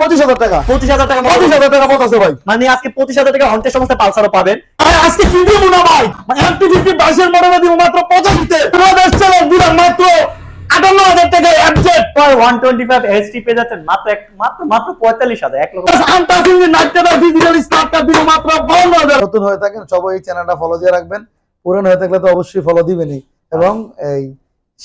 পঁচিশ হাজার টাকা। পঁচিশ হাজার টাকা পঁচিশ হাজার টাকা পড়তেছে ভাই। মানে আজকে পঁচিশ হাজার টাকা হন্টের সমস্ত পালসারও পাবেন। আজকে কি দিব না ভাই? এমটি ফিফটি বাইশের মডেলে দিব মাত্র পঁচাশিতে। তোমাদের চ্যালেঞ্জ দিলাম মাত্র আটান্ন হাজার টাকা অ্যাবজেট ওয়ান টোয়েন্টি ফাইভ এসটি পেয়ে যাচ্ছেন মাত্র এক মাত্র মাত্র পঁয়তাল্লিশ হাজার এক লক্ষ। নতুন হয়ে থাকেন সবাই এই চ্যানেলটা ফলো দিয়ে রাখবেন। পুরান হয়ে থাকলে তো অবশ্যই ফলো দিবেনই। এবং এই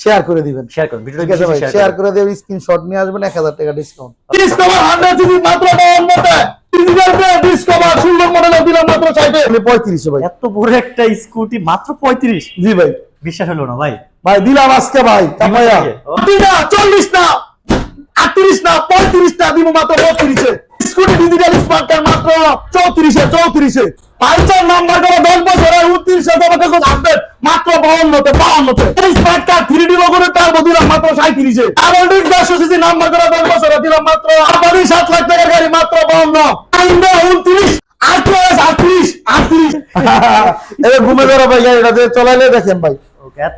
শেয়ার করে দিবেন। শেয়ার করুন ভিডিওটা ঠিক আছে শেয়ার করে দিয়ে স্ক্রিনশট নিয়ে আসবেন এক হাজার টাকা ডিসকাউন্ট ডিসকভার হান্ড্রেড জিবি মাত্র বাউন্নতে ডিজিটাল ডিসকভার সুন্দর মডেলের দিলাম মাত্র চাইবে। পঁয়ত্রিশে ভাই। এত বড় একটা স্কুটি মাত্র পঁয়ত্রিশ? জি ভাই। বিশ্বাস হলো না ভাই। ভাই দিলাম আজকে ভাই কামাইয়া। না চল্লিশ না আটত্রিশ না পঁয়ত্রিশ না দিব মাত্র বত্রিশে। স্কুটি ডিজিটাল স্মার্ট মাত্র চৌত্রিশে চৌত্রিশে। পাঁচটার নাম্বার করে দশ বছর আর উনত্রিশে তোমাকে আপডেট মাত্র বাউন্নতে বাউন্নতে। স্মার্ট কার্ড থ্রি ডি লগরে তার দিলাম মাত্র সাঁত্রিশে আবার দেড়শো সিসি নাম্বার করে দশ বছর দিলাম মাত্র আবারই সাত লাখ টাকার গাড়ি মাত্র বাউন্ন। উনত্রিশ আটত্রিশ আটত্রিশ। আটত্রিশ ঘুমে ভাই গাড়িটা চলাইলে দেখেন ভাই। ওকে এত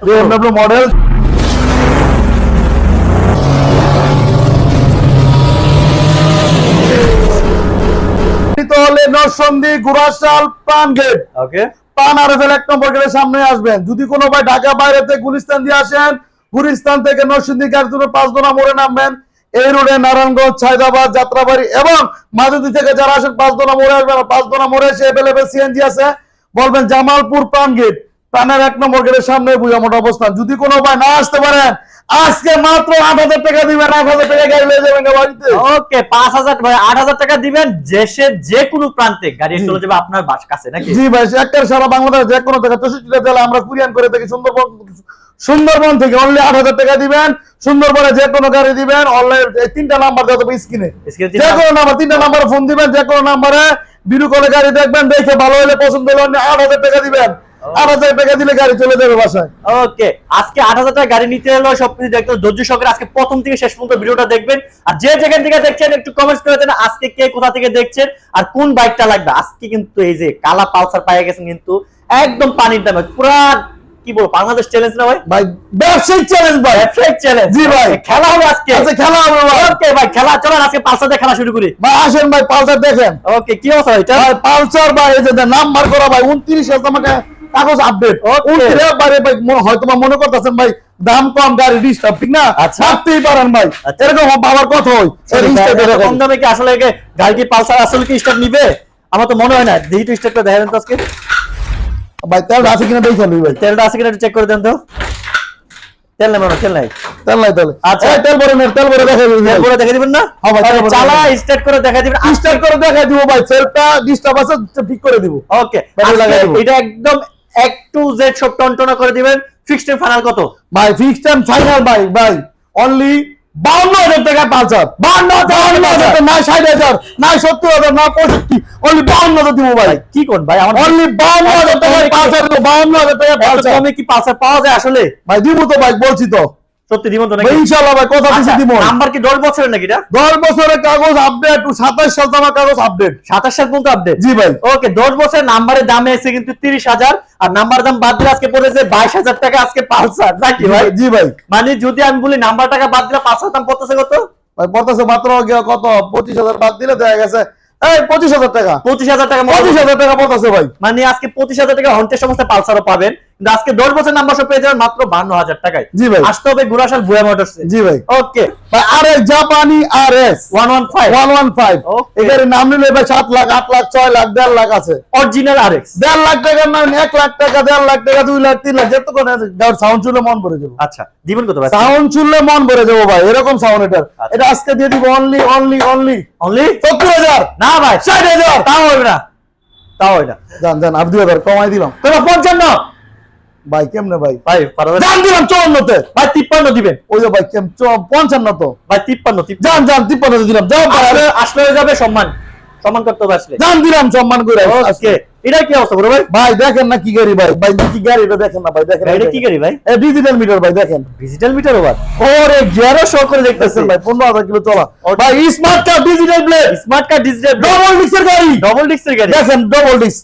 হলে নরসন্দী গুড়াশাল পান গেট ওকে পান আর এক নম্বর গেটের সামনে আসবেন। যদি কোনো ভাই ঢাকা গুলিস্তান দিয়ে আসেন গুলিস্তান থেকে নরসিংদী গাড়ি পাঁচ দোনা মোড়ে নামবেন। এই রোডে নারায়ণগঞ্জ ছাইদাবাদ যাত্রাবাড়ি এবং মাদুদি থেকে যারা আসেন পাঁচ দোনা মোড়ে আসবেন আর পাঁচ দোনা মোড়ে এসে অ্যাভেলেবেল সিএনজি আছে। বলবেন জামালপুর পান গেট পানের এক নম্বর গেটের সামনে বুঝা মোটা অবস্থান। যদি কোনো ভাই না আসতে পারেন আজকে মাত্র আট হাজার টাকা দিবেন আট হাজার টাকা গাড়ি নিয়ে যাবেন বাড়িতে। ওকে পাঁচ হাজার আট হাজার টাকা দিবেন দেশের যে কোনো প্রান্তে গাড়ি চলে যাবে আপনার বাস কাছে নাকি? জি ভাই একটা সারা বাংলাদেশ যে কোনো জায়গা চৌষট্টিটা জেলা আমরা কুরিয়ান করে থাকি সুন্দরবন সুন্দরবন থেকে অনলি আট হাজার টাকা দিবেন সুন্দরবনে যে কোনো গাড়ি দিবেন অনলাইন তিনটা নাম্বার দেওয়া যাবে স্ক্রিনে যে কোনো নাম্বার তিনটা নাম্বারে ফোন দিবেন যে কোনো নাম্বারে ভিডিও কলে গাড়ি দেখবেন দেখে ভালো হলে পছন্দ হলে আট হাজার টাকা দিবেন। আট হাজার টাকা দিলে গাড়ি চলে যাবে বাসায়। ওকে আজকে আট হাজার টাকা গাড়ি নিতে হলো সবকিছু দেখতে ধৈর্য সহকারে আজকে প্রথম থেকে শেষ পর্যন্ত ভিডিওটা দেখবেন। আর যে যেখান থেকে দেখছেন একটু কমেন্টস করে দেন আজকে কে কোথা থেকে দেখছেন আর কোন বাইকটা লাগবে। আজকে কিন্তু এই যে কালা পালসার গেছেন কিন্তু একদম পানির দামে। পুরা কি বলব বাংলাদেশ চ্যালেঞ্জ না ভাই? ভাই ব্যবসায়িক চ্যালেঞ্জ ভাই। ব্যবসায়িক চ্যালেঞ্জ জি ভাই। খেলা হবে আজকে। আচ্ছা খেলা হবে ভাই। ওকে ভাই খেলা চলেন আজকে পালসার দিয়ে খেলা শুরু করি। ভাই আসেন ভাই পালসার দেখেন। ওকে কি অবস্থা এটা? ভাই পালসার ভাই এই যে নাম্বার করা ভাই উনত্রিশ তোমাকে কাগজ আপডেট হয়তো মনে করতেছেন ভাই দাম কম গাড়ি ডিস্টার্ব ঠিক না? আচ্ছা। ভাবতেই পারেন ভাই। আচ্ছা। এরকম বাবার কথা হয়। এত কম দামে কি আসলে কি গাড়ি কি পালসার আসলে কি স্টার্ট নিবে? আমার তো মনে হয় না। দেখি তো স্টার্ট করে দেখাবেন তো আজকে। ভাই তেল আছে কিনা দেখে ভাই। তেলটা আছে কিনা চেক করে দেন তো। তেল নেই তেল নাই। তেল নাই তেল। আচ্ছা। তেল ভরে নেন তেল ভরে দেখে তেল করে দেখে দিবেন না? হ্যাঁ ভাই, চালা স্টার্ট করে দেখা দিবেন। স্টার্ট করে দেখাই দিব ভাই। সেলটা ডিস্টার্ব আছে ঠিক করে দিব। ওকে। এটা একদম এক টু জেড সব টনটনা করে দিবেন। ফিক্সড ফাইনাল কত? ভাই ফিক্সড টাইম ফাইনাল ভাই ভাই। অনলি বাউন্ন হাজার টাকা পালসার বাউন্ন বাউন্ন হাজার না ষাট হাজার না সত্তর হাজার না পঁয়ষট্টি। অনলি বাউন্ন হাজার দিব ভাই। কি কোন ভাই আমার অনলি বাউন্ন হাজার টাকা পাঁচ হাজার বাউন্ন হাজার। টাকা পাঁচ হাজার। কি কি হাজার পাওয়া যায় আসলে ভাই দিব তো ভাই বলছি তো। সত্যি দিব তো নাকি? ইনশাআল্লাহ ভাই কথা দিচ্ছি দিব নাম্বার কি 10 বছরের নাকি এটা? দশ বছরের কাগজ আপডেট সাতাশ সাল আমার কাগজ আপডেট 27 সাল পর্যন্ত আপডেট জি ভাই। ওকে 10 বছরের নাম্বারের দাম এসে কিন্তু 30000 আর নাম্বার দাম বাদ দিলে আজকে পড়েছে 22000 টাকা আজকে পালসার নাকি ভাই? জি ভাই। মানে যদি আমি বলি নাম্বার টাকা বাদ দিলে পালসার দাম পড়তেছে কত? ভাই পড়তেছে মাত্র কত? পঁচিশ হাজার বাদ দিলে দেখা গেছে এই পঁচিশ হাজার টাকা। 25000 টাকা পঁচিশ হাজার টাকা পড়তেছে ভাই। মানে আজকে 25000 টাকা হন্টের সমস্ত পালসারও পাবেন। কিন্তু আজকে 10 বছর নাম্বার পেয়ে যাবেন মাত্র 52000 টাকায়। জি ভাই। আসতে হবে গুরাশাল বুয়া মোটরসে জি ভাই। ওকে ভাই আর এস জাপানি R S 115 one five one one five. এটার নাম নিলে ভাই সাত লাখ আট লাখ ছয় লাখ দেড় লাখ আছে। অরিজিনাল আরএক্স দেড় লাখ টাকার নাম এক লাখ টাকা দেড় লাখ টাকা দুই লাখ তিন লাখ যেত কোনো সাউন্ড শুনলে মন ভরে যাব। আচ্ছা দিবেন কত ভাই? সাউন্ড শুনলে মন ভরে যাব ভাই এরকম সাউন্ড এটার। আচ্ছা। এটা আজকে দিয়ে দিব অনলি অনলি অনলি অনলি সত্তর হাজার। না ভাই ষাট হাজার। তাও হবে না। তাও হয় না। জান জান আর হাজার কমাই দিলাম। তোমরা পঞ্চান্ন। ভাই কেমনে ভাই? ভাই? জান দিলাম চুয়ান্নতে। ভাই তিপ্পান্ন দিবেন। ওই যে ভাই কেম পঞ্চান্ন তো ভাই তিপ্পান্ন তিপ্পান্ন। জান জান তিপ্পান্নতে দিলাম। আসলে যাবে সম্মান। সম্মান করতে হবে আসলে। জান দিলাম সম্মান করে। ওকে এটা কি অবস্থা বড় ভাই? ভাই দেখেন না কি গাড়ি ভাই। ভাই কি গাড়ি এটা দেখেন না ভাই দেখেন এটা কি গাড়ি ভাই? ডিজিটাল মিটার ভাই দেখেন। ডিজিটাল মিটার ওভার ওরে গিয়ারও শো করে দেখতেছেন ভাই পনেরো হাজার কিলো চলা। ভাই smart car digital plate smart card digital double ডিস্কের গাড়ি। ডবল ডিস্কের গাড়ি। দেখেন ডবল ডিস্ক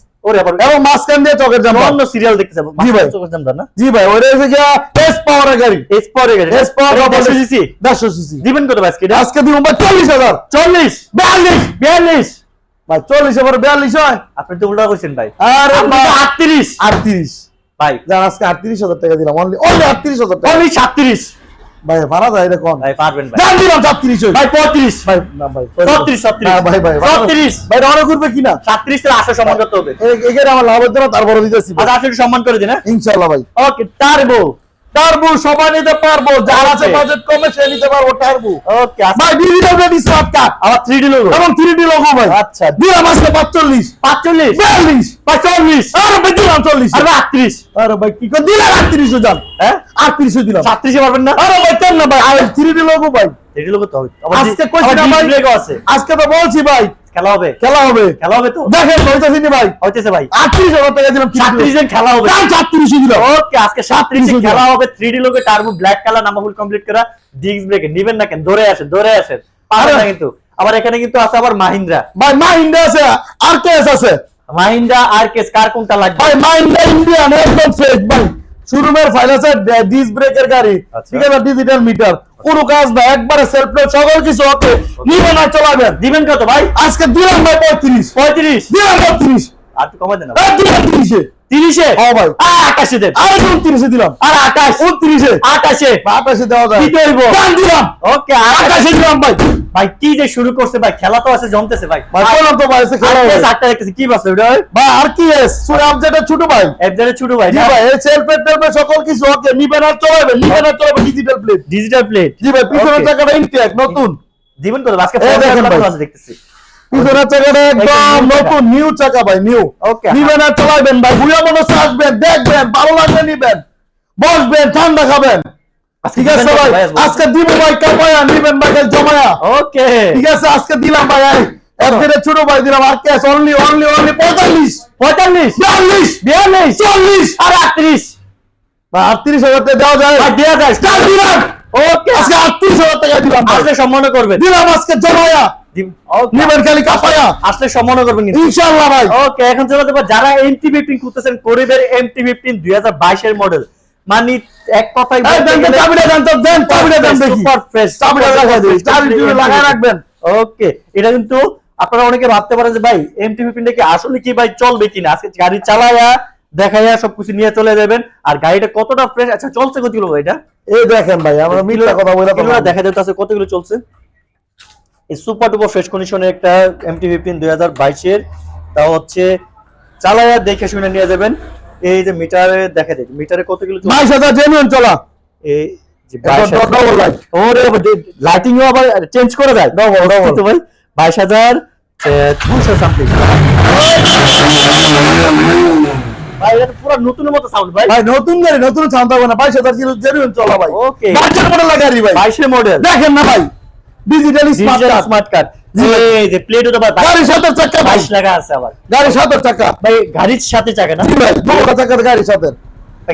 এবং মাঝখান দিয়ে চকের জাম্পার। অন্য সিরিয়াল দেখতে যাব। জি ভাই। চোখের জামটা না? জি ভাই ওটা হচ্ছে গিয়া এস পাওয়ারের গাড়ি। এস পাওয়ার গাড়ি এস পাওয়ার দেড়শো সিসি দেড়শো সিসি দিবেন কত আজকে? আজকে দিব ভাই চল্লিশ হাজার। চল্লিশ? বিয়াল্লিশ। বিয়াল্লিশ? ভাই চল্লিশ এবার বিয়াল্লিশ হয়। আপনি তো উল্টা করছেন ভাই। আরে আপনি তো আটত্রিশ। আটত্রিশ। ভাই। যার আজকে আটত্রিশ হাজার টাকা দিলাম। অনলি অনলি আটত্রিশ হাজার টাকা। অনলি ভাই ভাড়া যায় এটা কোন? ভাই পারবেন ভাই। দাম দিলাম সাতত্রিশ ভাই পঁয়ত্রিশ। ভাই না ভাই ছত্রিশ ছত্রিশ। না ভাই ভাই 37 ভাই অনেক করবে কিনা? সাতত্রিশ থেকে আশো সম্মান করতে হবে এখানে আমার লাভ হচ্ছে না তারপরে দিতেছি আজ আসলে সম্মান করে দিন ইনশাল্লাহ ভাই। ওকে টার্বো টার্বো সবাই নিতে পারব। যার আছে. বাজেট কমে সে নিতে পারব টার্বো। ওকে ভাই ডিজিটাল আবার থ্রি ডি লোগো এবং লোগো ভাই। আচ্ছা। দিলাম আজকে পাঁচচল্লিশ। পাঁচচল্লিশ? বিয়াল্লিশ। ভাই চল্লিশ আরে ভাই দিলাম চল্লিশ। আর ভাই আটত্রিশ। আরে ভাই কি করে? দিলাম আটত্রিশও যান হ্যাঁ? আটত্রিশও দিলাম। সাতত্রিশে পারবেন না? আরে ভাই কেন না ভাই? আর থ্রি ডি লোগো ভাই। থ্রি ডি লোগো তো হবে। আজকে কইছি না ভাই আজকে তো বলছি ভাই খেলা হবে। খেলা হবে। খেলা হবে তো? দেখেন হইতেছি নি ভাই? হইতেছে ভাই। আটত্রিশ হাজার টাকা দিলাম সাতত্রিশ জন খেলা হবে। দাম সাতত্রিশই দিলাম। ওকে আজকে সাতত্রিশে সাতত্রিশে খেলা হবে। Three D turbo black colour full complete করা। ডিস্ক ব্রেকে নিবেন না কেন? ধরে আসেন ধরে আসেন। পারবেন না কিন্তু। আবার এখানে কিন্তু আছে আবার মাহিন্দ্রা। ভাই মাহিন্দ্রা আছে আর কে আছে। মাহিন্দ্রা আর কেস কার কোনটা লাগবে? ভাই মাহিন্দ্রা ইন্ডিয়ান একদম ভাই। শোরুমের ফাইল আছে ডিস ব্রেকের গাড়ি আচ্ছা। ঠিক আছে ডিজিটাল মিটার কোনো কাজ না একবারে সেলফ লোড সকল কিছু ওকে নিবে না চলাবেন। দিবেন কত ভাই? আজকে দিলাম ভাই পঁয়ত্রিশ। পঁয়ত্রিশ? দিলাম পঁয়ত্রিশ। আর কমাই দেন তিরিশে তিরিশে? আকাশে দেন আর উনত্রিশে দিলাম? আর আকাশ। উনত্রিশে। আকাশে। আকাশে দেওয়া যায়। কি করব? দাম দিলাম। ওকে আকাশে আকাশে দিলাম ভাই। ভাই কি যে শুরু করছে ভাই খেলা তো আছে জমতেছে ভাই। ভাই বললাম তো ভাই খেলা হবে। আটটা দেখতেছি কি বাসে ওটা? ভাই আর কি এস? সুরে ছোট ভাই। এফজেডের ছোট ভাই জি ভাই এই সকল কিছু ওকে নিবেন আর চলাবেন নিবেন আর ডিজিটাল প্লেট ডিজিটাল প্লেট জি ভাই পিছনের. ইনটেক নতুন। দিবেন কত? আজকে দেখতেছি। পিছনের চাকাটা একদম। নতুন নিউ চাকা ভাই নিউ নিবেন আর চলাবেন ভাই বুড়া মানুষ আসবেন দেখবেন ভালো লাগবে নিবেন বসবেন ঠান্ডা খাবেন। ঠিক আছে ভাই আজকে দিব ভাই নিবেন ভাই জমায়া। ওকে ঠিক আছে আজকে দিলাম ভাই ছোট ভাই দিলাম আর ক্যাশ অনলি অনলি অনলি পঁয়তাল্লিশ। পঁয়তাল্লিশ? বিয়াল্লিশ। বিয়াল্লিশ? চল্লিশ। আর আটত্রিশ? ভাই আটত্রিশ হাজার টাকা দেওয়া যায়। দেওয়া যায়। ওকে আজকে আটত্রিশ হাজার টাকা দিলাম। আসলে সম্মান করবেন। দিলাম আজকে জমায়া. নিবেন খালি কাপায়া। আসলে সম্মান করবেন ইনশাআল্লাহ ভাই। ওকে এখন চলে যাব যারা এমটি ফিফটিন খুঁজতেছেন করিবের এমটি ফিফটিন দুই হাজার বাইশের মডেল মানে এক কথাই এই দেন দেন, চাবিটা দেন তো দেন চাবিটা দেন দেখি। সুপার ফ্রেশ লাগাই দিই চাবি টিবি লাগাই রাখবেন। ওকে এটা কিন্তু আপনারা অনেকে ভাবতে পারেন যে ভাই এমটি ফিফটিনটা কি আসলে কি ভাই চলবে কিনা? আজকে গাড়ি চালায়া দেখাইয়া সবকিছু নিয়ে চলে যাবেন। আর গাড়িটা কতটা ফ্রেশ আচ্ছা চলছে কতগুলো ভাই এটা? এই দেখেন ভাই আমরা মিথ্যা কথা বলে দেখা যাচ্ছে কতগুলো চলছে? এই সুপার টুপার ফ্রেশ কন্ডিশনের একটা এমটি ফিফটিন দুই হাজার বাইশের তা হচ্ছে চালায়া দেখে শুনে নিয়ে যাবেন। এই যে মিটারে দেখা যায় মিটারে কতগুলো চলছে বাইশ হাজার জেনুইন চলা। এই 22,000 লাইটিং আবার চেঞ্জ করে দেয়। ভাই? বাইশ হাজার দুশো সামথিং ভাই এটা পুরো নতুনের মতো সাউন্ড ভাই। ভাই নতুন গাড়ি নতুন ছাউন্ড থাকবে না। বাইশ হাজার কিলো জেনুইন চলা ভাই. বাচ্চার মডেল গাড়ি ভাই। মডেল দেখেন না ভাই। Digitally smart card smart card জি এই যে প্লেটও তো ভাই গাড়ি সাথে চাকা বাইশ লাগা আছে আবার। গাড়ি সাথে চাকা। ভাই গাড়ির সাথে চাকা না? দুটো চাকার সাথে।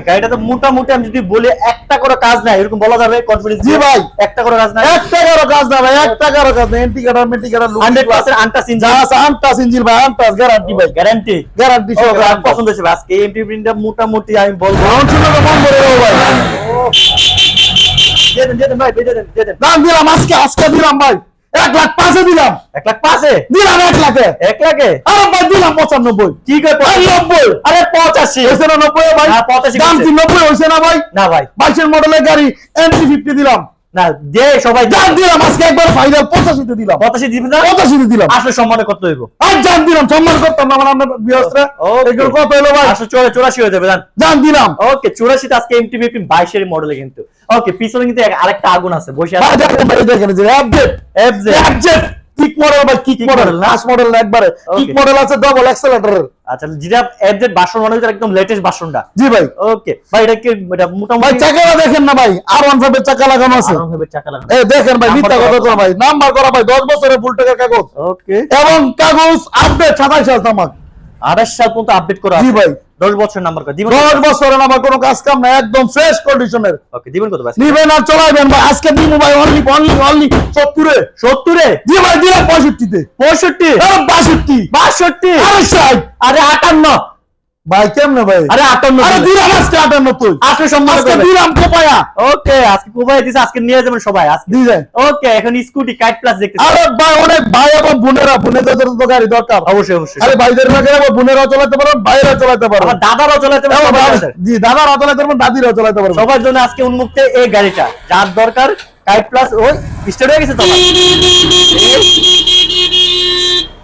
গাড়িটা তো মোটামুটি আমি যদি বলি একটা করে কাজ নাই এরকম বলা যাবে? কনফিডেন্স জি ভাই। একটা করে কাজ নাই? এক টাকারও কাজ না ভাই এক টাকারও কাজ না এন্টি কাটার মেন্টি কাটার লুক হান্ড্রেড পার্সেন্ট আনটাস যা ইঞ্জিন আছে আনটাস ইঞ্জিন ভাই আনটাস গ্যারান্টি ভাই। গ্যারান্টি গ্যারান্টি গ্যারান্টি পছন্দ হয়েছে। আজকে এমটি প্রিন্টটা মোটামুটি আমি বলব। ভাই দিয়ে দেন দিয়ে দেন ভাই দিয়ে দেন দিয়ে দেন দাম দিলাম আজকে আজকে দিলাম ভাই। এক লাখ পাঁচে দিলাম। এক লাখ পাঁচে? দিলাম এক লাখে। এক লাখে? আরে ভাই দিলাম পঁচানব্বই। নব্বই। আরে পঁচাশি। হয়েছে না নব্বই ভাই? হ্যাঁ, পঁচাশি দাম হয়েছে। কি নব্বই হয়েছে না ভাই? না ভাই। বাইশের মডেলের গাড়ি এমটি ফিফটি দিলাম। না দে সবাই জান দিলাম। আজকে একবার ফাইনাল পঁচাশিতে দিলাম। পঁচাশি দিবি না? পঁচাশিতে দিলাম। আসলে সম্মানে কত হইব। আর জান দিলাম সম্মান করতাম না আমার বিহস্ত্রে Okay. এগুলো কত হলো ভাই? আসলে চলে চুরাশি হয়ে যাবে জান। জান দিলাম। ওকে চুরাশিতে আজকে এমটি ফিফটিন বাইশের মডেলে কিন্তু। ওকে পিছনে কিন্তু আরেকটা আগুন আছে বসে আছে। Update FZ update kick model ভাই কিক মডেল লাস্ট মডেল একবারে? কিক. মডেল আছে ডাবল অ্যাক্সেলেটরের আচ্ছা যেটা এফজেড মনে একদম লেটেস্ট বাসনটা। জি ভাই। ওকে ভাই এটা কি এটা ভাই মোটামুটি চাকাটা দেখেন না ভাই। আর ওয়ান ফাইভের চাকা লাগানো আছে। আরাম হবে চাকা লাগানো এই দেখেন ভাই মিথ্যা কথা করা ভাই। নাম্বার করা ভাই দশ বছরের ফুল টাকার কাগজ। ওকে এবং কাগজ আপডেট সাতাইশ হাজার তামাক আঠাশ সাল পর্যন্ত আপডেট করা জি ভাই। দশ বছর নাম্বার করে দিবেন দশ বছরের আমার কোনো কাজ কাম নাই একদম ফ্রেশ কন্ডিশনের ওকে দিবেন কত ভাই? দিবেন আর চলাইবেন ভাই। আজকে দিন ভাই অনলি অনলি অনলি সত্তরে। সত্তরে? জি ভাই দিলাম পঁয়ষট্টিতে। পঁয়ষট্টি? বাষট্টি। বাষট্টি? আরে ষাট। আরে আটান্ন। ভাই কেমনে ভাই আরে আটান্ন আরে দিলাম আজকে আটান্ন তুই আজকে সম্মান আজকে কোপায়া ওকে আজকে কোবাই দিছে আজকে নিয়ে যাবেন সবাই আজকে দিয়ে যায় ওকে এখন স্কুটি কাইট প্লাস দেখতেছি আরে ভাই অনেক ভাই এবং বোনেরা বোনেদের তো গাড়ি দরকার অবশ্যই অবশ্যই আরে ভাইদের বোনেরাও চালাতে পারো ভাইয়েরাও চালাতে পারো আমার দাদারাও চালাতে পারে দাদা- চালাতে পারে। জি দাদারাও চালাতে পারব দাদিরাও চালাতে পারব সবার জন্য আজকে উন্মুক্ত এই গাড়িটা যার দরকার কাইট প্লাস ওই স্টার্ট হয়ে গেছে তো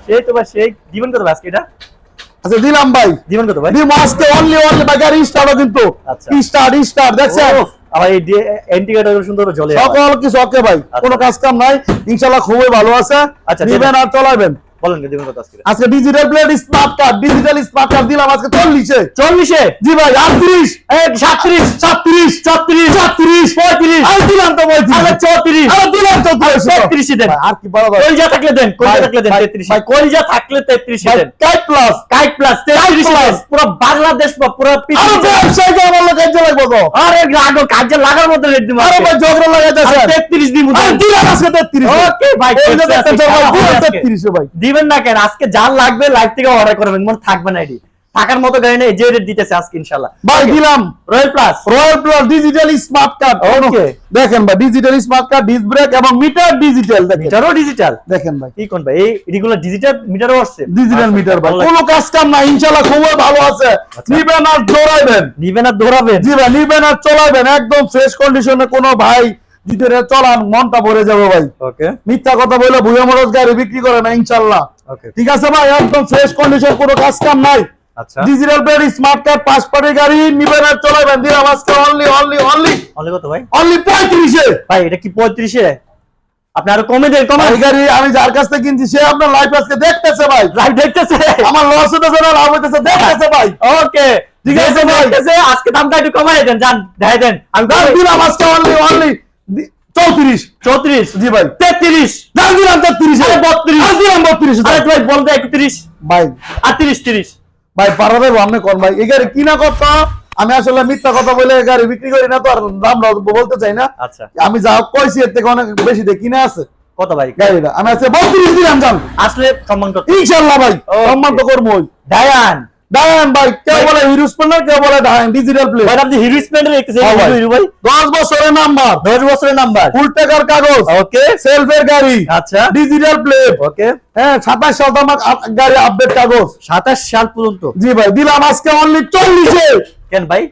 সেই তো ভাই সেই জীবন কত ভাই আজকে এটা আচ্ছা দিলাম ভাই। দিবেন কত ভাই? দিম আজকে অনলি অনলি গাড়ি স্টার্টও কিন্তু। আচ্ছা। স্টার্ট স্টার্ট দেখছেন? আবার এই ইন্ডিকেটর সুন্দর জ্বলে। সকল কিছু ওকে ভাই। কোনো কাজ কাম নাই। ইনশাআল্লাহ খুবই ভালো আছে। আচ্ছা, দিবেন আর চলাবেন। বলেন দিবেন কত আজকে। আজকে digital plate smart card digital smart card দিলাম আজকে চল্লিশে। চল্লিশে? জি ভাই আটত্রিশ। সাতত্রিশ। সাতত্রিশ। ছত্রিশ। সাতত্রিশ পঁয়ত্রিশ। আর দিলাম তো আরে পঁয়ত্রিশ চৌত্রিশ। আরে দিলাম তো তেত্রিশে দেন। আর কি বড় কলজা থাকলে দেন কলজা থাকলে দেন ভাই, তেত্রিশে ভাই, কলজা থাকলে তেত্রিশে ভাই দেন। কাইট প্লাস কাইট প্লাস তেত্রিশে plus। দেন। পুরো বাংলাদেশ বা পুরো আরে পৃথিবী ব্যবসায়ী কে বলল কাজে লাগবো তো। আরে লাগো কাজে লাগার মতো রেট দিব আরে ভাই দিব। আরে দিলাম আজকে তেত্রিশ। ওকে ভাই এই যে তেত্রিশ দেখতে আছে, চাও ভাই, দিবেন না কেন? আজকে যার লাগবে লাইভ থেকে অর্ডার করবেন মনে থাকবে না এটি। টাকার মতো গাড়ি নেই যে রেট দিতেছে আজকে ইনশাল্লাহ ভাই দিলাম। Royal plus royal plus digital smart card Okay. দেখেন ভাই digital smart card disc brake এবং মিটার ডিজিটাল দেখেন। মিটারও ডিজিটাল দেখেন ভাই। কি কোন ভাই এই রেগুলার ডিজিটাল মিটারও আসছে? ডিজিটাল মিটার ভাই। কোনো কাজ কাম না ইনশাআল্লাহ খুবই ভালো আছে। আচ্ছা। নিবেন আর দৌড়াইবেন নিবেন আর দৌড়াবেন জি ভাই নিবেন আর চলাবেন একদম ফ্রেশ কন্ডিশনে কোনো ভাই যদি এটা চলান মনটা ভরে যাবে ভাই। ওকে মিথ্যা কথা বলে ভুয়া মরজ গাড়ি বিক্রি করে না ইনশাআল্লাহ ওকে ঠিক আছে ভাই একদম ফ্রেশ কন্ডিশন কোনো কাজ কাম নাই। আচ্ছা। ডিজিটাল প্লেট স্মার্ট কার্ড পাঁচ গাড়ি নিবেন আর চলাবেন দিলাম আজকে অনলি অনলি অনলি অনলি কত ভাই? অনলি পঁয়ত্রিশে। ভাই এটা কি পঁয়ত্রিশে? আপনি আরও কমে দেন কমে। গাড়ি আমি যার কাছ থেকে কিনছি সে আপনার লাইফ আজকে দেখতেছে ভাই। লাইভ দেখতেছে? আমার লস হতেছে না লাভ হইতেছে দেখতেছে ভাই। ওকে ঠিক আছে ভাই। আজকে দামটা একটু কমাই দেন জান দেখাই দেন। আমি দাম দিলাম আজকে অনলি অনলি চৌত্রিশ। চৌত্রিশ। জি ভাই। তেত্রিশ। দাম দিলাম তেত্রিশ। আরে বত্রিশ। দিলাম বত্রিশ। ভাই বলতে একত্রিশ। ভাই। আর তিরিশ। তিরিশ ভাই পারা দেবো আপনি কোন ভাই? এই গাড়ি কিনা কথা? আমি আসলে মিথ্যা কথা বলে গাড়ি বিক্রি করি না তো আর দাম বলতে চাই না। আচ্ছা। আমি যা কইছি এর থেকে অনেক বেশি দিয়ে কিনে আছে। কত ভাই? গাড়িটা আমি আজকে বত্রিশ দিলাম জান আসলে সম্মান করতে ইনশাল্লাহ ভাই. সম্মান তো করবোই। ডায়ান ডায়ান ভাই কেউ বলে হিরো স্প্লেন্ডার কেউ বলে ডিজিটাল প্লে ভাই আপনি হিরো স্প্লেন্ডার দেখতেছেন হ্যাঁ ভাই। হিরো ভাই। দশ বছরের নাম্বার দশ বছরের নাম্বার ফুল টাকার কাগজ। ওকে সেলফের গাড়ি। আচ্ছা। ডিজিটাল প্লেট ওকে হ্যাঁ সাতাশ শতমাক গাড়ি আপডেট কাগজ। সাতাশ সাল পর্যন্ত। জি ভাই দিলাম আজকে অনলি চল্লিশে। কেন ভাই?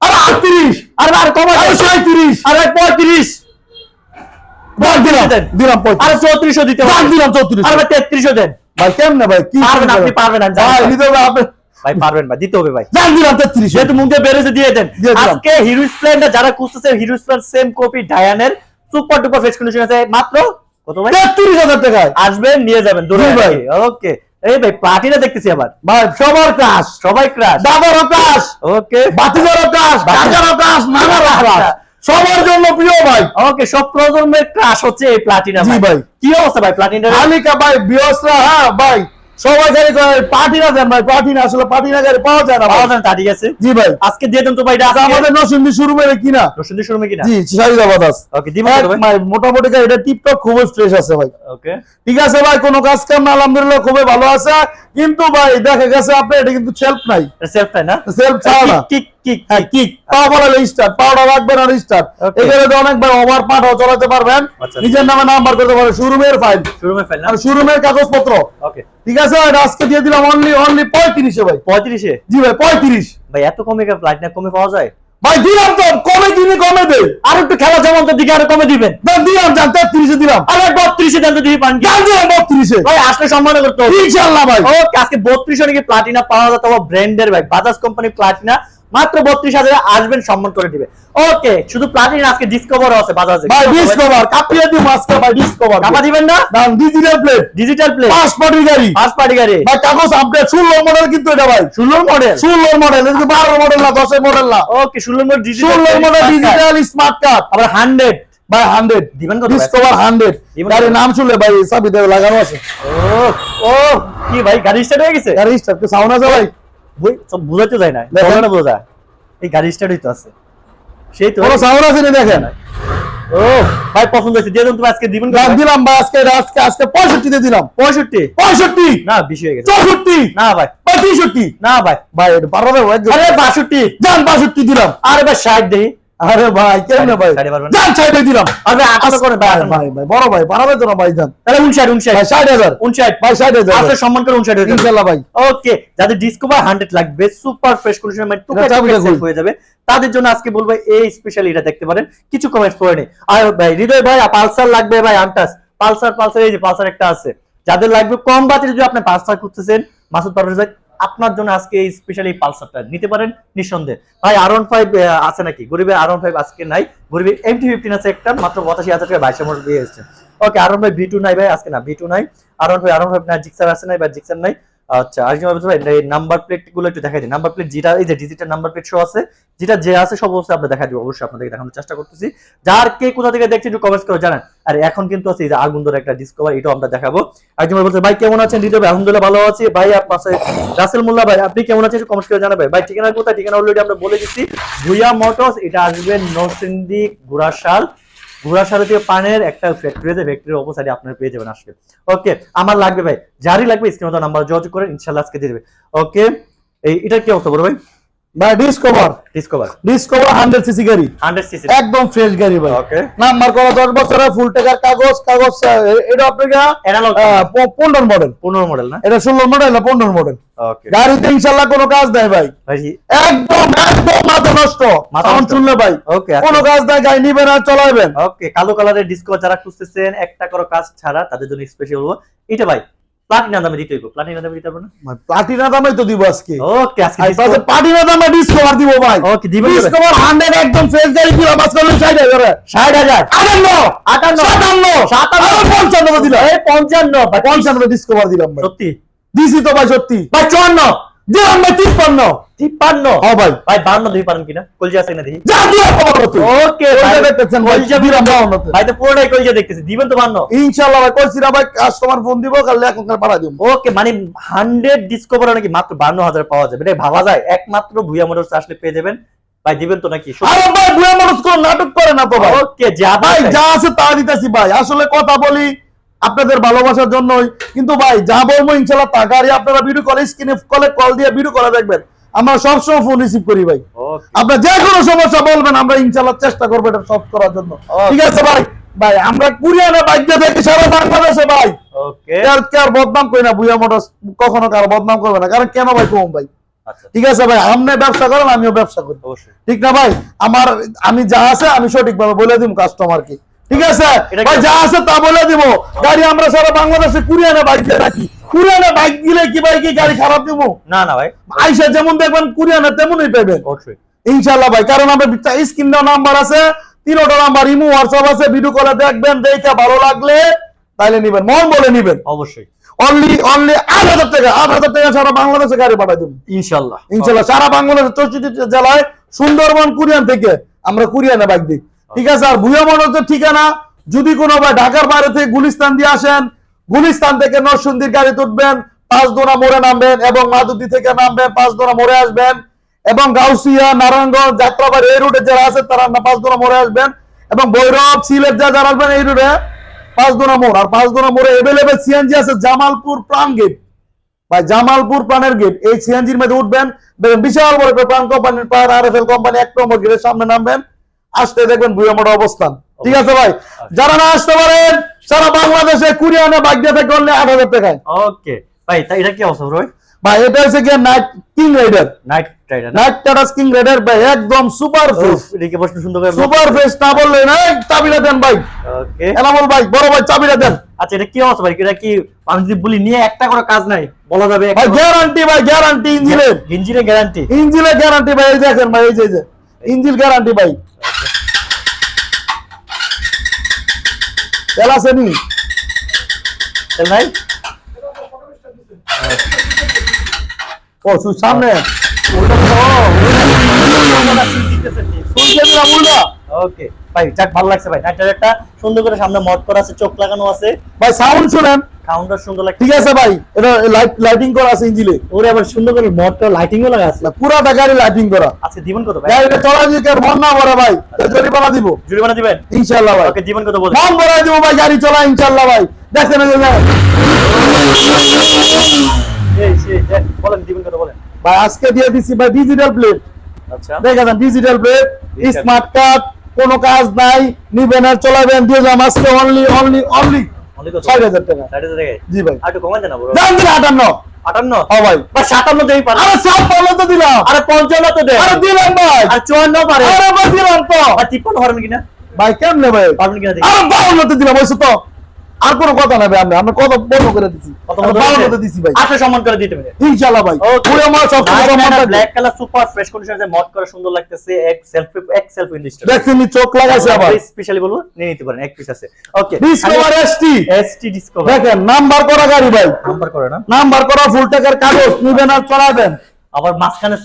আর আটত্রিশ। আর আর কমা আর সাঁত্রিশ আর পঁয়ত্রিশ। বাদ দিলাম। দিলাম। আর পঁয়ত্রিশ। চৌত্রিশও দিতে বাদ দিলাম চৌত্রিশ। আর ভাই তেত্রিশও দেন। ভাই কেমনে ভাই? কি পারবেন, আপনি পারবেন, জানি। ভাই নিতে হবে আপনি ভাই পারবেন ভাই দিতে হবে ভাই। জান দিলাম তেত্রিশ যেহেতু মুখে বেরোছে দিয়ে দেন। আজকে হিরো স্প্লেন্ডার যারা খুঁজতেছে হিরো স্প্লেন্ডার সেম কপি ডায়ানের সুপার ডুপার ফ্রেশ কন্ডিশন আছে। মাত্র কত ভাই? তেত্রিশ হাজার টাকায়। আসবেন নিয়ে যাবেন দূরে ভাই। ওকে এই ভাই প্লাটিনা দেখতেছি আবার। ভাই সবার কাজ সবাই ক্রাশ দাদারও কাজ ওকে বাতিজারও কাজ নানারও কাজ সবার জন্য প্রিয় ভাই। ওকে সব প্রজন্মের ক্রাশ হচ্ছে এই প্লাটিনা ভাই। কি অবস্থা ভাই প্লাটিনা আলিকা ভাই বিয়সরা হ্যাঁ ভাই। সবাই গাড়ি পার্টি না ভাই পার্টি না আসলে পার্টি না গাড়ি পাওয়া যায় না পাওয়া যায় না, ঠিক আছে। জি ভাই। আজকে দিয়ে দেন তো ভাই এটা আমাদের নসুন্দি শুরু করে কিনা? রসুন শোরুমে কিনা? জি ওকে ভাই। ভাই মোটামুটি গাড়িটা টিপটপ খুবই ফ্রেশ আছে ভাই। ওকে ঠিক আছে ভাই কোনো কাজ কাম না আলহামদুলিল্লাহ খুবই ভালো আছে। কিন্তু ভাই দেখা গেছে আপনি এটা কিন্তু সেলফ নাই। সেলফ তাই না? সেলফ ছাড়া না। কিক কিক হ্যাঁ কিক পা বলা স্টার্ট পাওয়াটা রাখবেন আর স্টার্ট এখানে তো অনেক ওভার পাঠাও চালাতে পারবেন। আচ্ছা। নিজের নামে নাম্বার করতে পারবেন শোরুমের ফাইল শোরুমে ফেল আর শোরুমের কাগজপত্র। ওকে ঠিক আছে আজকে দিয়ে দিলাম অনলি অনলি পঁয়ত্রিশে ভাই। পঁয়ত্রিশে? জি ভাই পঁয়ত্রিশ। ভাই এত কমে প্লাটিনা কমে পাওয়া যায়? ভাই দিলাম তো কমে কিনে কমে দে। আর একটু খেলা জমান্তের দিকে আরও কমে দিবেন। দিলাম জান তেত্রিশে দিলাম। আরে বত্রিশে দেন দিবি পান জান দিলাম বত্রিশে। ভাই আসলে সম্মান করতে হবে। ইনশাল্লাহ ভাই। ওকে আজকে বত্রিশে নাকি প্লাটিনা পাওয়া যেত ব্র্যান্ডের ভাই। বাজাজ কোম্পানি প্লাটিনা মাত্র বত্রিশ হাজারে আসবেন সম্মান করে দিবে। ওকে শুধু প্লাটিনা আজকে ডিসকভার আছে বাজাজে ভাই ডিসকভার কাপিয়ে দিই মাস্কা ভাই ডিসকভার কাপা দিবেন না? দাম ডিজিটাল প্লেট ডিজিটাল প্লে পাঁচ পার্টি গাড়ি। পার্টি গাড়ি। ভাই কাগজ আপডেট ষোলো মডেল কিন্তু এটা ভাই। মডেল ষোলো মডেল এটা বারো মডেল না দশের মডেল না। ওকে ষোলোর মডেল ডিজিটাল ষোলো মডেল ডিজিটাল স্মার্ট কার্ড আবার হান্ড্রেড ভাই হান্ড্রেড দিবেন কত ডিসকভার হান্ড্রেড গাড়ির নাম শুনলে ভাই চাবি দেবে লাগানো আছে। ও ও কি ভাই গাড়ি স্টার্ট হয়ে গেছে? গাড়ি স্টার্ট সাউন্ড আছে ভাই? বই বুঝাতে যায় না। না বোঝা। এই গাড়ি স্টার্ট হইতে আছে। সেই তো। সাউন্ড আছে না দেখেন? ও ভাই পছন্দ হয়েছে। দিয়ে দেন তুমি আজকে দিবেন গান দিলাম ভাই আজকে আজকে আজকে পঁয়ষট্টি দিয়ে দিলাম। পঁয়ষট্টি? পঁয়ষট্টি? না বেশি হয়ে গেছে। চৌষট্টি? না ভাই। ভাই তেষট্টি? না ভাই। ভাই ভাই আরে বাষট্টি। যান বাষট্টি দিলাম। আরে ভাই ষাট দেই। আরে ভাই কেমনে ভাই? যান ষাটে দিলাম। আরে আঠারো করে ভাই ভাই ভাই বড় ভাই পারাবে তো না ভাই যান। তাহলে উনষাট উনষাট। ভাই ষাট হাজার। উনষাট। ভাই ষাট হাজার। আপনার সম্মান করে উনষাট ইনশাল্লাহ ভাই। ওকে যাদের ডিসকভার হান্ড্রেড লাগবে সুপার ফ্রেশ কন্ডিশন মানে টুকা হয়ে যাবে। তাদের জন্য আজকে বলব এই স্পেশাল এটা দেখতে পারেন। কিছু কমেন্টস পড়ে নেই। আর ভাই হৃদয় ভাই পালসার লাগবে ভাই আনটাস। পালসার পালসার এই যে পালসার একটা আছে। যাদের লাগবে কম বাজেটে যদি আপনি পালসার খুঁজতেছেন মাসুদ পারভেজ ভাই আপনার জন্য আজকে এই স্পেশালি পালসারটা নিতে পারেন, নিঃসন্দেহে। ভাই আর ওয়ান ফাইভ আছে নাকি? গরিবের আর ওয়ান ফাইভ আজকে নাই গরিবের এমটি ফিফটিন আছে একটা, মাত্র পঁচাশি হাজার টাকা বাইশের মোট দিয়ে এসেছে। Okay R one five V two নাই ভাই, আজকে না ভি টু নাই। R one five R one five না জিক্সার আছে নাই বা জিক্সার নাই। আচ্ছা ভাই এই নাম্বার প্লেটগুলো একটু দেখাই দিই। নাম্বার প্লেট যেটা, এই যে ডিজিটাল নাম্বার প্লেট শো আছে, যেটা যে আছে সব দিব, অবশ্যই দেখানোর চেষ্টা করতেছি। যার কে কোথা থেকে দেখছেন একটু করে জানান। আর এখন কিন্তু আছে এই যে আগুন ধরে একটা ডিসকভার এটাও আমরা দেখাবো। আরেকজন ভাই বলছে ভাই কেমন আছেন? ভাই, আলহামদুলিল্লাহ ভালো আছি। ভাই আপনার রাসেল মোল্লা ভাই, আপনি কেমন আছেন একটু কমেন্টস করে জানাবেন। ভাই, ঠিকানা কোথায়? ঠিকানা অলরেডি আমরা বলে দিচ্ছি। ভুইয়া মোটরস, এটা আসবে নরসিংদী ঘোড়াশাল। ঘোড়াশাল থেকে পানের একটা ফ্যাক্টরি আছে ফ্যাক্টরির অপোসাইডে আপনারা পেয়ে যাবেন আসবে ওকে আমার লাগবে ভাই যারই লাগবে স্ক্রিনে নাম্বার যোগাযোগ করেন ইনশাআল্লাহ আজকে দিয়ে দেবে। ওকে এই এটা কি অবস্থা বড় ভাই? ভাই Discover Discover Discover hundred CC গাড়ি। হান্ড্রেড সিসি একদম ফ্রেশ গাড়ি ভাই। ওকে নাম্বার করা দশ বছরের ফুল টাকার কাগজ কাগজ এটা আপনার অ্যানালগ পনেরো মডেল পনেরো মডেল না? এটা ষোলো মডেল না পনেরো মডেল ওকে গাড়িতে ইনশাল্লাহ কোনো কাজ নাই ভাই। ভাই একদম নষ্ট শুনলে ভাই। ওকে আচ্ছা। কোনো কাজ না গাই নিবেন আর ওকে কালো কালারের ডিস্কো যারা খুঁজতেছেন একটা কাজ ছাড়া তাদের জন্য স্পেশাল বলব। এটা ভাই প্লাটিনা দামে দিতে প্লাটিনা দামে দিতে পারব না? প্লাটিনা দামে তো দিব আজকে। ওকে আজকে প্লাটিনা দামে ডিসকভার দিব ভাই। ওকে দিব একদম 58 57 57 55 দিলাম। এই 55 55 দিলাম ভাই। সত্যি? দিছি তো ভাই সত্যি। ভাই 54 দিরানব্বই বান্ন মানে নাকি পাওয়া যাবে। ভাবা যায়। একমাত্র ভুয়া মোটর আসলে পেয়ে যাবেন। ভাই দিবেন তো নাকি? ভুয়া নাটক করে না তো ভাই। যা ভাই যা আছে তা দিতেছি ভাই। আসলে কথা বলি আপনাদের ভালোবাসার জন্যই। কিন্তু ভাই যা বলব ইনশাআল্লাহ তা গাড়ি আপনারা ভিডিও কলে স্ক্রিনে কলে কল দিয়ে ভিডিও কলে দেখবেন। আমরা সবসময় ফোন রিসিভ করি ভাই। আপনার যে কোনো সমস্যা বলবেন আমরা ইনশাআল্লাহ চেষ্টা করব এটা সলভ করার জন্য। ঠিক আছে ভাই? ভাই আমরা কুরিয়ানে বাইক দেখি সারা বাংলাদেশে ভাই। ওকে আর কে আর বদনাম করি না বুয়া মোটরস কখনো কারও বদনাম করবে না। কারণ কেন ভাই কম ভাই? আচ্ছা। ঠিক আছে ভাই আপনি ব্যবসা করেন আমিও ব্যবসা করি। ঠিক না ভাই? আমার আমি যা আছে আমি সঠিকভাবে বলে দিব কাস্টমারকে ঠিক আছে? ভাই যা আছে? তা বলে দিব। গাড়ি আমরা সারা বাংলাদেশে কুরিয়ানে বাইক দিয়ে রাখি। কুরিয়ানে বাইক দিলে কি ভাই কি গাড়ি খারাপ দিব? না না ভাই। আইসা যেমন দেখবেন কুরিয়ানে তেমনই পাবেন অবশ্যই। ইনশাল্লাহ ভাই কারণ আমার স্ক্রিন নাম্বার আছে তিনটা নাম্বার ইমো হোয়াটসঅ্যাপ আছে ভিডিও কলে দেখবেন দেখে ভালো লাগলে তাইলে নিবেন মন বলে নিবেন। অবশ্যই। অনলি অনলি আট হাজার টাকা আট হাজার টাকা সারা বাংলাদেশে গাড়ি পাঠাই দেবো। ইনশাআল্লাহ। ইনশাল্লাহ সারা বাংলাদেশের চৌষট্টি জেলায় সুন্দরবন কুরিয়ান থেকে আমরা কুরিয়ানে বাইক দিই। ঠিক আছে, আর ভুয়া মনোজের ঠিকানা, যদি কোনো ভাই ঢাকার বাইরে থেকে গুলিস্তান দিয়ে আসেন, গুলিস্তান থেকে নরসুন্দির গাড়ি উঠবেন পাঁচ দোনা মোড়ে নামবেন এবং মাদুদি থেকে নামবেন পাঁচ দোনা মোড়ে আসবেন এবং গাউসিয়া, নারায়ণগঞ্জ, যাত্রাবাড়ি এই রুটে যারা আছে তারা পাঁচ দোনা মোড়ে আসবেন এবং ভৈরব, সিলেট যা যারা আসবেন এই রুটে পাঁচ দোনা মোড়। আর পাঁচ দোনা মোড়ে এভেলেবেল সিএনজি আছে জামালপুর প্রাণ গেট ভাই, জামালপুর প্রাণের গেট এই সিএনজির মধ্যে উঠবেন বিশাল বড় প্রাণ কোম্পানির পার আর এফ এল কোম্পানি এক নম্বর গেটের সামনে নামবেন। আসতে দেখবেন বুয়া মোড়া অবস্থান। ঠিক আছে ভাই? যারা না আসতে পারেন সারা বাংলাদেশে কুরিয়ানে দিয়ে থেকে করলে আট হাজার টাকায়। ওকে। ভাই তা এটা কি অবস্থা ভাই ভাই এটা হচ্ছে গিয়ে Knight King Rider Knight Rider Knight King Rider ভাই একদম সুপার ফ্রেশ এদিকে বসে সুন্দর করে সুপার ফ্রেশ না বললে না চাবিটা দেন ভাই। ওকে। এনামল ভাই বড় ভাই চাবিটা দেন। আচ্ছা এটা কি অবস্থা ভাই? এটা কি আমি যদি বলি নিয়ে একটা করে কাজ নাই? বলা যাবে ভাই গ্যারান্টি ভাই গ্যারান্টি ইঞ্জিনের ইঞ্জিনের গ্যারান্টি ইঞ্জিনের গ্যারান্টি ভাই এই দেখেন ভাই এই যে ইঞ্জিন গ্যারান্টি ভাই। তেল আছে নি? নাই? ও সু সামনে। ওকে। ভাই যাক ভালো লাগছে ভাই। একটা সুন্দর করে সামনে মট করা আছে চোখ লাগানো আছে। ভাই সাউন্ড শুনেন। কাউন্টার সুন্দর লাগছে। ঠিক আছে ভাই এটা লাইট লাইটিং করা আছে ইঞ্জিলে। ওরে আবার সুন্দর করে মড করা লাইটিংও লাগা আছে। পুরাটা গাড়ি লাইটিং করা। আচ্ছা জীবন কত ভাই? গাড়িটা চলা দিয়ে মন না ভরে ভাই? জরিমানা দিব। জরিমানা দিবেন? ইনশাল্লাহ ভাই। ওকে জীবন কত বলে? মন ভরে দিব ভাই গাড়ি চলা ইনশাল্লাহ ভাই। দেখেন এই সেই বলেন জীবন কত বলেন? ভাই আজকে দিয়ে দিছি ভাই ডিজিটাল প্লেট আচ্ছা। দেখেন digital plate Digital. Smart card কোনো কাজ নাই নিবেন আর চলাবেন দিয়ে যাম আজকে অনলি অনলি অনলি হাজার টাকা। ষাট হাজার টাকায়? জি ভাই। একটু না বড়। দাম দিলে আটান্ন। আটান্ন? হ্যাঁ ভাই। বা সাতান্ন দেই পারে। আরে পারলে তো দিলাম। আরে পঞ্চান্ন তো দেয় আরে দিলাম ভাই। আর চুয়ান্ন পারে। আরে ভাই দিলাম তো। আর তিপ্পান্ন পারবেন কিনা? ভাই কেমনে ভাই? পারবেন কিনা আরে বাউন্ন তো দিলাম ওইসব তো? আর কোনো কথা না ভাই আমরা আমরা কত বন্ধ করে দিছি। আরে দিছি ভাই। আটশো সম্মান করে দিতে পারে। ইনশাআল্লাহ ভাই। আমার সব সম্মান থাকবে। Black colour super fresh condition mod করে সুন্দর লাগতেছে এক সেলফ এক সেলফ দেখছেন নি চোখ লাগাইছে আবার। স্পেশালি বলব নিয়ে নিতে পারেন এক পিস আছে। Okay Discover ST ST Discover দেখেন নাম্বার করা গাড়ি ভাই। নাম্বার করে না। নাম্বার করা ফুল টাকার কাগজ নিবেন আর চলাবেন। আবার মাঝখানে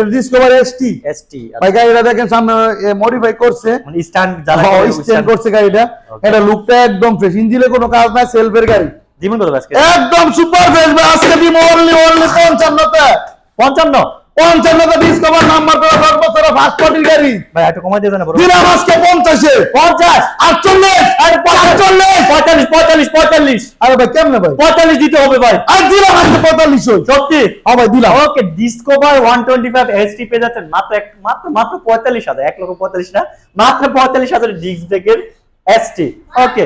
এর ডিসকভার এসটি এসটি ভাই গাড়িটা দেখেন সামনে মডিফাই করছে। মানে স্ট্যান্ড যারা স্ট্যান্ড করছে গাড়িটা। এটা লুকটা একদম ফ্রেশ ইঞ্জিনে কোনো কাজ নাই সেলফের গাড়ি। দিবেন কত আজকে। একদম সুপার ফ্রেশ আজকে দিম অনলি অনলি 55 55 ভাই পঞ্চাশ। পঁয়তাল্লিশ পঁয়তাল্লিশ পঁয়তাল্লিশ। ভাই পঁয়তাল্লিশ দিতে হবে ভাই। পঁয়তাল্লিশ হ্যাঁ ভাই ওয়ান টোয়েন্টি ফাইভ মাত্র এক মাত্র পঁয়তাল্লিশ হাজার। এক লক্ষ পঁয়তাল্লিশ মাত্র পঁয়তাল্লিশ হাজার ওকে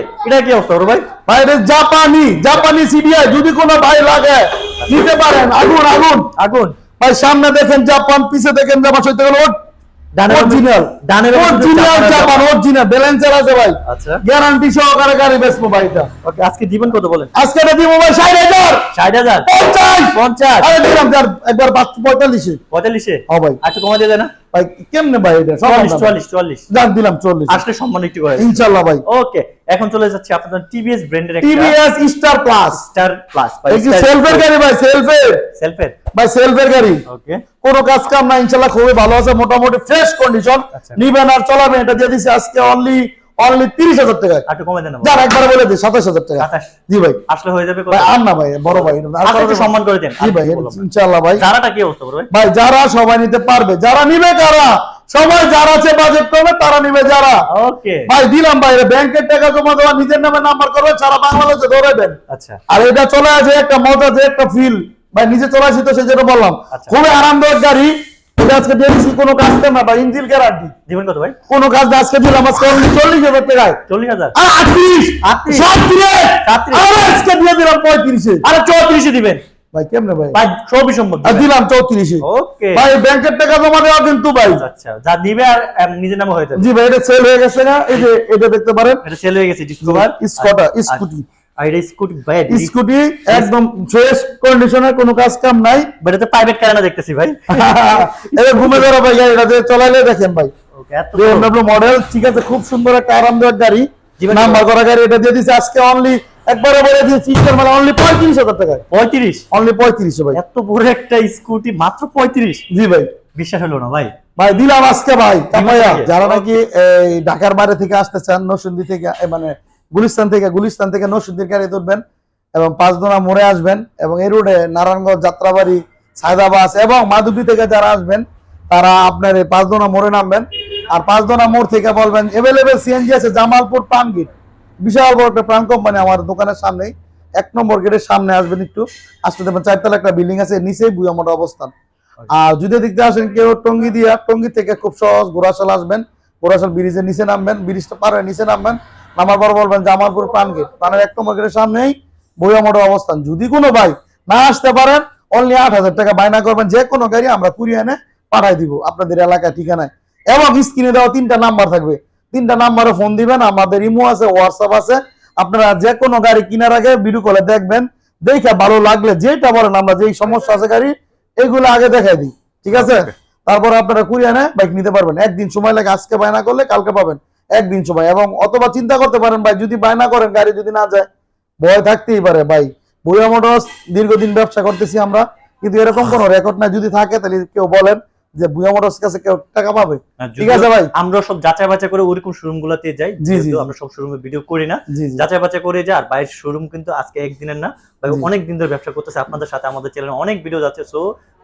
ভাই? ভাই জাপানি জাপানি সিডিআই যদি কোনো ভাই লাগে নিতে পারেন। আগুন আগুন। আগুন? ভাই সামনে দেখেন জাপান পিছে দেখেন জাপান সইতে গেল original original Japan original balancer আছে ভাই। আচ্ছা। গ্যারান্টি সহকারে গাড়ি বেচবো ভাইটা ওকে আজকে দিবেন কত বলেন? আজকে এটা দিব ভাই ষাট হাজার। ষাট হাজার? পঞ্চাশ। পঞ্চাশ। আরে দিলাম একবার পঁয়তাল্লিশে। পঁয়তাল্লিশে? হ্যাঁ ভাই। একটু কমা দিয়ে দেয় না ভাই কেমনে ভাই এটা? দিলাম চল্লিশ। আসলে সম্মান একটু করে ভাই। ওকে এখন চলে যাচ্ছে আপনাদের টিভিএস ব্র্যান্ডের একটা TVS Star Plus Star Plus একটি সেলফের গাড়ি ভাই সেলফের সেলফের ভাই সেলফের গাড়ি। ওকে। কোনো কাজ কাম না ইনশাল্লাহ খুবই ভালো আছে মোটামুটি ফ্রেশ কন্ডিশন আচ্ছা। নিবেন আর চলাবেন এটা দিয়ে দিছে আজকে অনলি অনলি তিরিশ হাজার টাকা। একটু কমে দেন একবার বলে দিই সাতাশ হাজার টাকা। জি ভাই। আসলে হয়ে যাবে ভাই আর না ভাই বড় ভাই। আচ্ছা, সম্মান করে দেন। জি ভাই ভাই। যারাটা কি অবস্থা ভাই ভাই যারা সবাই নিতে পারবে যারা নিবে কারা সবাই যারা আছে বাজেট করবে তারা নিবে যারা। ওকে। ভাই দিলাম ভাই ব্যাংকের টাকা জমা দেওয়া নিজের নামে নাম্বার করবে সারা বাংলাদেশে ধরে দেন। আচ্ছা। আর এটা চলে আসে একটা মজা যে একটা ফিল ভাই নিজে চলে আসি তো সেজন্য বললাম। আচ্ছা। খুবই আরামদায়ক গাড়ি। এটা আজকে দিয়েছি কোনো কাজ করে না ভাই ইঞ্জিন গ্যারান্টি জীবন কত ভাই? কোনো কাজ না আজকে দিলাম আজকে only চল্লিশ হাজার টাকায় চল্লিশ হাজার। আর আটত্রিশ। আটত্রিশ। সাতত্রিশ সাতত্রিশ। আর আজকে দিয়ে দিলাম পঁয়ত্রিশে। আরে চৌত্রিশে দিবেন। ভাই কেমনে ভাই? ভাই সবই সম্ভব। দিলাম চৌত্রিশে। ওকে। ভাই ব্যাংকের টাকা জমা দেওয়া কিন্তু ভাই। আচ্ছা যা দিবে আর নিজের নামে হয়ে যাবে। জি ভাই এটা সেল হয়ে গেছে না? এই যে এটা দেখতে পারেন। এটা সেল হয়ে গেছে ডিসকভার স্কটা স্কুটি। আর এটা স্কুটি স্কুটি একদম ফ্রেশ কন্ডিশনের কোনো কাজ কাম নাই। বেটাতে প্রাইভেট দেখতেছি ভাই। এটা ঘুমে ধরো ভাই যে চলাইলে দেখেন ভাই। ওকে এত বিএমডব্লিউ মডেল ঠিক আছে খুব সুন্দর একটা আরামদায়ক গাড়ি। নাম্বার করা গাড়ি এটা দিয়ে দিচ্ছে আজকে অনলি একবারে বলে দিয়েছি ইস্টার মানে অনলি পঁয়ত্রিশ হাজার টাকায় পঁয়ত্রিশ? অনলি পঁয়ত্রিশে ভাই। এত বড় একটা স্কুটি মাত্র পঁয়ত্রিশ? জি ভাই। বিশ্বাস হলো না ভাই। ভাই দিলাম আজকে ভাই? যারা নাকি এই ঢাকার বাইরে থেকে আসতে চান নরসিংদী থেকে মানে গুলিস্তান থেকে গুলিস্তান থেকে নরসিংদীর গাড়ি তুলবেন এবং পাঁচদোনা মোড়ে আসবেন এবং এই রোডে নারায়ণগঞ্জ, যাত্রাবাড়ি, সায়দাবাস এবং মাধুপি থেকে যারা আসবেন, তারা আপনার এই পাঁচদোনা মোড়ে নামবেন। আর পাঁচদোনা মোড় থেকে বলবেন এভেলেবেল সিএনজি আছে, জামালপুর প্রাণ গেট বিশাল বড় একটা প্রাণ কোম্পানি আমার দোকানের সামনেই। এক নম্বর গেটের সামনে আসবেন একটু। আসতে দেবেন চারতলা একটা বিল্ডিং আছে, নিচেই বুয়ামোটা অবস্থান। আর যদি দেখতে আসেন কেউ, টঙ্গি দিয়া, টঙ্গি থেকে খুব সহজ গোরাশাল আসবেন। গোরাশাল ব্রিজের নিচে নামবেন, ব্রিজটা পার নিচে নামবেন। নামার পর বলবেন জামালপুর প্রাণ গেট প্রাণের এক নম্বর গেটের সামনেই বইয়ামোটা অবস্থান। যদি কোনো ভাই না আসতে পারেন অনলি আট হাজার টাকা বায়না করবেন যে কোনো গাড়ি আমরা কুড়িয়ে এনে পাঠাই দিব আপনাদের এলাকায় ঠিকানায়। এবং স্ক্রিনে দেওয়া তিনটা নাম্বার থাকবে। তিনটা নাম্বারে ফোন দিবেন আমাদের ইমো আছে হোয়াটসঅ্যাপ আছে। আপনারা যে কোনো গাড়ি কেনার আগে ভিডিও কলে দেখবেন দেখে ভালো লাগলে যেটা বলেন আমরা যেই সমস্যা আছে গাড়ি এগুলো আগে দেখাই দিই। ঠিক আছে? তারপরে আপনারা কুড়িয়ে এনে বাইক নিতে পারবেন। একদিন সময় লাগে আজকে বায়না করলে কালকে পাবেন। একদিন সময়। এবং অথবা চিন্তা করতে পারেন ভাই যদি বায়না করেন গাড়ি যদি না যায় ভয় থাকতেই পারে ভাই। বইয়া মোটরস দীর্ঘদিন ব্যবসা করতেছি আমরা কিন্তু এরকম কোনো রেকর্ড না যদি থাকে তাহলে কেউ বলেন যে বুয়া মোটরস কাছে কেউ টাকা পাবে। ঠিক আছে ভাই? আমরা সব যাচাই বাছাই করে ওরকম শোরুম গুলাতে যাই যেহেতু আমরা সব শোরুমে ভিডিও করি না। যাচাই বাছাই করে যায় আর বাইরের শোরুম কিন্তু আজকে একদিনের না। ভাই অনেক দিন ধরে ব্যবসা করতেছে আপনাদের সাথে আমাদের চ্যানেলে অনেক ভিডিও যাচ্ছে সো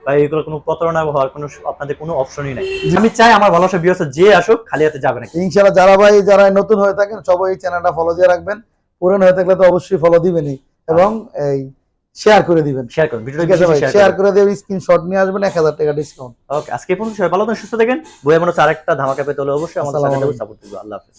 ভাই এগুলো কোনো প্রতারণা হওয়ার কোনো আপনাদের কোনো অপশনই নাই। আমি চাই আমার ভালোবাসা বিয়সে যে আসুক খালি হাতে যাবে না ইনশাআল্লাহ যারা ভাই যারা নতুন হয়ে থাকেন সবাই এই চ্যানেলটা ফলো দিয়ে রাখবেন। পুরান হয়ে থাকলে তো অবশ্যই ফলো দিবেনই এবং এই শেয়ার করে দিবেন। শেয়ার করুন ভিডিওটা শেয়ার করে দিয়ে স্ক্রিনশট নিয়ে আসবেন এক হাজার টাকা ডিসকাউন্ট ওকে আজকে পর্যন্ত সবাই ভালো থাকেন সুস্থ থাকেন বইয়ের মনে হচ্ছে আরেকটা ধামাকা পেতে হলে অবশ্যই আমাদের চ্যানেলটাকে সাপোর্ট দিবে আল্লাহ হাফেজ।